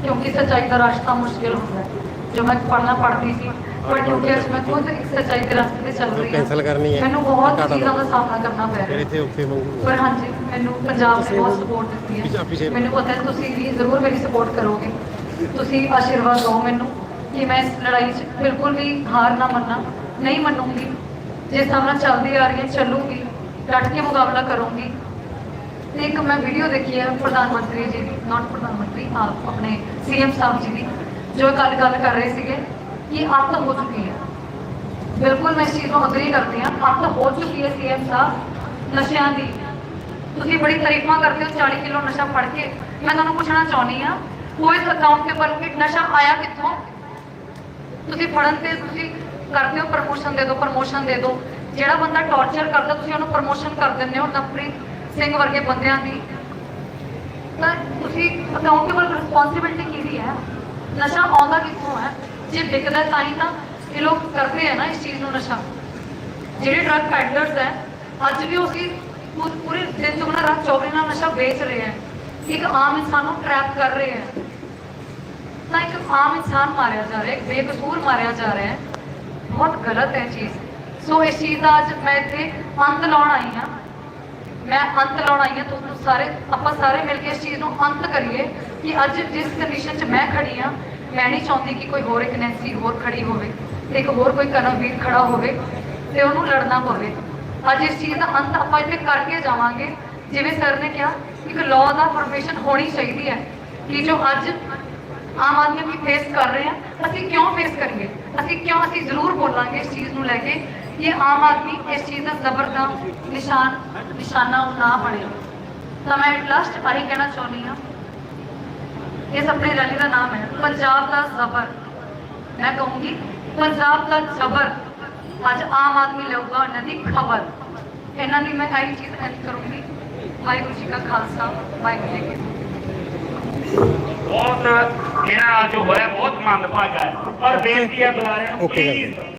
क्योंकि सच्चाई का रास्ता मुश्किल होता है जो मैं पढ़ना पढ़ती थी पर क्योंकि आज मैं खुद एक सच्चाई के रास्ते ਤੇ ਚੱਲ ਰਹੀ ਕੈਂਸਲ ਕਰਨੀ ਹੈ ਮੈਨੂੰ ਬਹੁਤ ਘਾਟਾ ਚੀਜ਼ਾਂ ਦਾ ਸਾਹਮਣਾ ਕਰਨਾ ਪੈ ਫਿਰ ਰਿਹਾ ਇੱਥੇ ਉੱਥੇ ਮੰਗੂ ਪਰ ਹਾਂਜੀ ਮੈਨੂੰ ਪੰਜਾਬ ਨੇ ਬਹੁਤ ਸਪੋਰਟ ਦਿੱਤੀ ਪੰਜਾਬੀ ਹੈ ਸੇਵਾ। ਮੈਨੂੰ ਪਤਾ ਹੈ ਤੁਸੀਂ ਵੀ ਜ਼ਰੂਰ ਮੇਰੀ ਸਪੋਰਟ ਕਰੋਗੇ ਤੁਸੀਂ ਆਸ਼ੀਰਵਾਦ ਦਿਓ ਮੈਨੂੰ ਕਿ ਮੈਂ ਇਸ ਲੜਾਈ 'ਚ ਬਿਲਕੁਲ ਵੀ ਹਾਰ ਨਾ ਮੰਨਾਂ ਨਹੀਂ ਮੰਨੂੰਗੀ ਜਿਸ ਤਰ੍ਹਾਂ ਨਾਲ ਚੱਲਦੀ ਆ ਰਹੀ ਹੈ ਚੱਲੂਗੀ ਡਟ ਕੇ ਮੁਕਾਬਲਾ ਕਰੂੰਗੀ ਤੇ ਇੱਕ ਮੈਂ ਵੀਡੀਓ ਦੇਖੀ ਹੈ ਪ੍ਰਧਾਨ ਮੰਤਰੀ ਜੀ ਦੀ ਨਾਟ ਪ੍ਰਧਾਨ ਮੰਤਰੀ ਆਪ ਆਪਣੇ ਸੀਐਮ ਸਾਹਿਬ ਜੀ ਦੀ, ਜੋ ਕੱਲ ਗੱਲ ਕਰ ਰਹੇ ਸੀਗੇ ਕਿ ਅੱਤ ਹੋ ਚੁੱਕੀ ਹੈ। ਬਿਲਕੁਲ ਮੈਂ ਇਸ ਚੀਜ਼ ਨੂੰ ਅਗਰੀ ਕਰਦੀ ਹਾਂ, ਅੱਤ ਹੋ ਚੁੱਕੀ ਹੈ ਸੀਐਮ ਸਾਹਿਬ ਨਸ਼ਿਆਂ ਦੀ। ਤੁਸੀਂ ਬੜੀ ਤਾਰੀਫਾਂ ਕਰਦੇ ਹੋ 40 ਕਿਲੋ ਨਸ਼ਾ ਫੜ ਕੇ। ਮੈਂ ਤੁਹਾਨੂੰ ਪੁੱਛਣਾ ਚਾਹੁੰਦੀ ਹਾਂ ਕੋਈ ਅਕਾਊਂਟੇਬਲ ਕਿ ਨਸ਼ਾ ਆਇਆ ਕਿੱਥੋਂ? ਤੁਸੀਂ ਫੜਨ ਤੇ ਤੁਸੀਂ ਕਰਦੇ ਹੋ ਪ੍ਰਮੋਸ਼ਨ ਦੇ ਦਿਓ ਪ੍ਰਮੋਸ਼ਨ ਦੇ ਦਿਓ। ਜਿਹੜਾ ਬੰਦਾ ਟੌਰਚਰ ਕਰਦਾ, ਤੁਸੀਂ ਉਹਨੂੰ ਪ੍ਰਮੋਸ਼ਨ ਕਰ ਦਿੰਦੇ ਹੋ ਨਵਪ੍ਰੀਤ ਸਿੰਘ ਵਰਗੇ ਬੰਦਿਆਂ ਦੀ। ਤਾਂ ਤੁਸੀਂ ਅਕਾਊਂਟੇਬਲ ਰਿਸਪੌਂਸਿਬਿਲਟੀ ਕਿਹਦੀ ਹੈ? ਨਸ਼ਾ ਆਉਂਦਾ ਕਿੱਥੋਂ ਹੈ? ਜੇ ਵਿਕਦਾ ਤਾਂ ਹੀ ਤਾਂ ਇਹ ਲੋਕ ਕਰਦੇ ਆ ਨਾ ਇਸ ਚੀਜ਼ ਨੂੰ ਨਸ਼ਾ। ਜਿਹੜੇ ਡਰਗ ਪੈਡਲਰਸ ਹੈ, ਅੱਜ ਵੀ ਉਸੇ ਪੂਰੇ ਦਿਨ ਦੁਗਣਾ ਰਾਤ 24 ਨਾਲ ਨਸ਼ਾ ਵੇਚ ਰਹੇ ਹੈ। ਇੱਕ ਆਮ ਇਨਸਾਨ ਨੂੰ ਟਰੈਪ ਕਰ ਰਹੇ ਹੈ। ਤਾਂ ਇੱਕ ਆਮ ਇਨਸਾਨ ਮਾਰਿਆ ਜਾ ਰਿਹਾ ਹੈ ਬੇਕਸੂਰ ਮਾਰਿਆ ਜਾ ਰਿਹਾ ਹੈ। ਬਹੁਤ ਗਲਤ ਹੈ ਇਹ ਚੀਜ਼। ਸੋ ਇਸ ਚੀਜ਼ ਦਾ ਅੱਜ ਮੈਂ ਇੱਥੇ ਅੰਤ ਲਾਉਣ ਆਈ ਹਾਂ। ਮੈਂ ਅੰਤ ਲਾਉਣ ਆਈ ਹਾਂ ਤੁਹਾਨੂੰ ਸਾਰੇ, ਆਪਾਂ ਸਾਰੇ ਮਿਲ ਕੇ ਇਸ ਚੀਜ਼ ਨੂੰ ਅੰਤ ਕਰੀਏ ਕਿ ਅੱਜ ਜਿਸ ਕੰਡੀਸ਼ਨ 'ਚ ਮੈਂ ਖੜੀ ਹਾਂ, ਮੈਂ ਨਹੀਂ ਚਾਹੁੰਦੀ ਕਿ ਕੋਈ ਹੋਰ ਇੱਕ ਨੈਂਸੀ ਹੋਰ ਖੜੀ ਹੋਵੇ ਤੇ ਇੱਕ ਹੋਰ ਕੋਈ ਕਰਮਵੀਰ ਖੜਾ ਹੋਵੇ ਤੇ ਉਹਨੂੰ ਲੜਨਾ ਪਵੇ। ਅੱਜ ਇਸ ਚੀਜ਼ ਦਾ ਅੰਤ ਆਪਾਂ ਇੱਥੇ ਕਰਕੇ ਜਾਵਾਂਗੇ। ਜਿਵੇਂ ਸਰ ਨੇ ਕਿਹਾ, ਇੱਕ ਲਾਅ ਦਾ ਫਾਰਮੇਸ਼ਨ ਹੋਣੀ ਚਾਹੀਦੀ ਹੈ ਕਿ ਜੋ ਅੱਜ ਆਮ ਆਦਮੀ ਵੀ ਫੇਸ ਕਰ ਰਹੇ ਆ ਅਸੀਂ ਕਿਉਂ ਫੇਸ ਕਰੀਏ? ਅਸੀਂ ਕਿਉਂ, ਅਸੀਂ ਜ਼ਰੂਰ ਬੋਲਾਂਗੇ ਇਸ ਚੀਜ਼ ਨੂੰ ਲੈ ਕੇ ਕਿ ਆਮ ਆਦਮੀ ਇਸ ਚੀਜ਼ ਦਾ ਜ਼ਬਰ ਦਾ ਨਿਸ਼ਾਨ ਨਿਸ਼ਾਨਾ ਉਹ ਨਾ ਬਣੇ। ਤਾਂ ਮੈਂ ਲਾਸਟ ਆਹੀ ਕਹਿਣਾ ਚਾਹੁੰਦੀ ਹਾਂ। ਇਸ ਆਪਣੇ ਰੈਲੀ ਦਾ ਨਾਮ ਹੈ ਪੰਜਾਬ ਦਾ ਜ਼ਬਰ। ਮੈਂ ਕਹੂੰਗੀ ਪੰਜਾਬ ਦਾ ਜ਼ਬਰ ਅੱਜ ਆਮ ਆਦਮੀ ਲਊਗਾ ਇਹਨਾਂ ਦੀ ਖਬਰ। ਇਹਨਾਂ ਦੀ ਮੈਂ ਆਹੀ ਚੀਜ਼ ਐਂਡ ਕਰੂੰਗੀ। ਵਾਹਿਗੁਰੂ ਜੀ ਕਾ ਖਾਲਸਾ ਵਾਹਿਗੁਰੂ ਜੀ ਬਹੁਤ ਇਹਨਾਂ ਜੋ ਹੋਇਆ ਬਹੁਤ ਮੰਦਭਾਗਾ ਹੈ। ਔਰ ਬੇਨਤੀ ਹੈ ਬੁਲਾਰਿਆਂ ਨੂੰ please